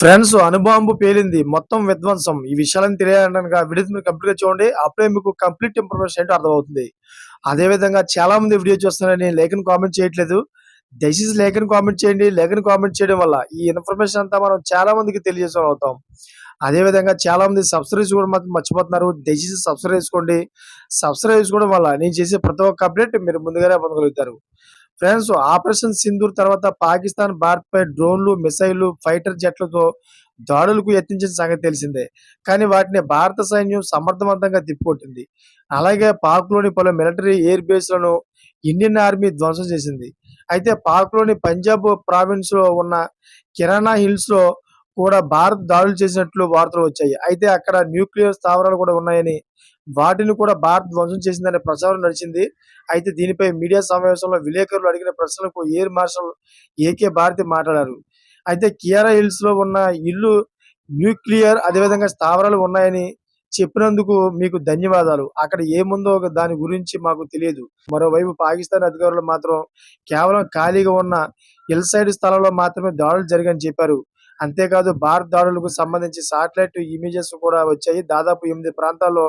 Friends అనుబాంబు పేలింది. మొత్తం విధ్వంసం. ఈ విషయాలను తెలియాలనగా వీడియో మీరు కంప్లీట్గా చూడండి. అప్పుడే మీకు కంప్లీట్ ఇన్ఫర్మేషన్ ఏంటో అర్థమవుతుంది. అదే విధంగా చాలా మంది వీడియో చూస్తున్నారని లేఖను కామెంట్ చేయట్లేదు. దయచేసి లేఖను కామెంట్ చేయండి. లేఖను కామెంట్ చేయడం వల్ల ఈ ఇన్ఫర్మేషన్ అంతా మనం చాలా మందికి తెలియజేసే అవుతాం అదే విధంగా చాలా మంది సబ్స్క్రైబ్ కూడా మాత్రం మర్చిపోతున్నారు. దయచేసి సబ్స్క్రైబ్ చేసుకోండి. సబ్స్క్రైబ్ చేసుకోవడం వల్ల నేను చేసే ప్రతి ఒక్క అప్డేట్ మీరు ముందుగానే పొందగలుగుతారు. ఫ్రెండ్స్ ఆపరేషన్ సింధూర్ తర్వాత పాకిస్తాన్ భారత్పై డ్రోన్లు మిసైళ్ళు ఫైటర్ జెట్లతో దాడులకు యత్నించిన సంగతి తెలిసిందే. కానీ వాటిని భారత సైన్యం సమర్థవంతంగా తిప్పికొట్టింది. అలాగే పాక్లోని పలు మిలిటరీ ఎయిర్ బేస్లను ఇండియన్ ఆర్మీ ధ్వంసం చేసింది. అయితే పాక్లోని పంజాబ్ ప్రావిన్స్లో ఉన్న కిరాణా హిల్స్లో కూడా భారత్ దాడులు చేసినట్లు వార్తలు వచ్చాయి. అయితే అక్కడ న్యూక్లియర్ స్థావరాలు కూడా ఉన్నాయని వాటిని కూడా భారత్ ధ్వంసం చేసిందనే ప్రచారం నడిచింది. అయితే దీనిపై మీడియా సమావేశంలో విలేకరులు అడిగిన ప్రశ్నలకు ఎయిర్ మార్షల్ ఏకే భారతి మాట్లాడారు. అయితే కియారా హిల్స్లో ఉన్న ఇల్లు న్యూక్లియర్ అదేవిధంగా స్థావరాలు ఉన్నాయని చెప్పినందుకు మీకు ధన్యవాదాలు. అక్కడ ఏముందో దాని గురించి మాకు తెలియదు. మరోవైపు పాకిస్తాన్ అధికారులు మాత్రం కేవలం ఖాళీగా ఉన్న హిల్ సైడ్ స్థలంలో మాత్రమే దాడులు జరిగాయని చెప్పారు. అంతేకాదు భారత్ దాడులకు సంబంధించి సాటిలైట్ ఇమేజెస్ కూడా వచ్చాయి. దాదాపు ఎనిమిది ప్రాంతాల్లో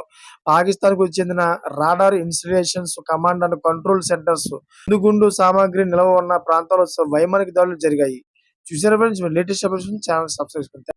పాకిస్తాన్కు చెందిన radar installations command and control centers గుండు సామాగ్రి నిల్వ ఉన్న ప్రాంతాల్లో వైమానిక దాడులు జరిగాయి. చూసారా friends latest updates channel subscribe